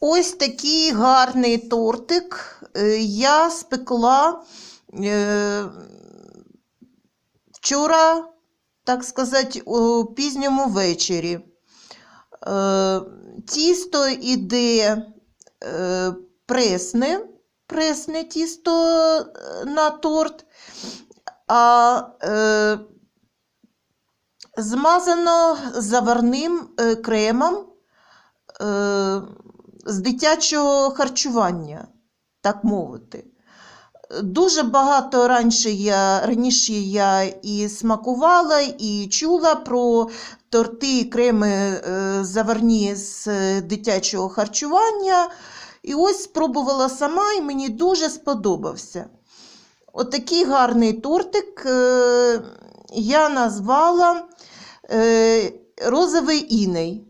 Ось такий гарний тортик е, я спекла е, вчора, так сказати, у пізньому вечорі. Е, Тісто іде пресне, пресне тісто на торт, а змазано заварним кремом з дитячого харчування, так мовити. Дуже багато раніше я, раніше я і смакувала, і чула про торти і креми е, заварні з дитячого харчування. І ось спробувала сама, і мені дуже сподобався. Отакий гарний тортик е, я назвала е, розовий іней.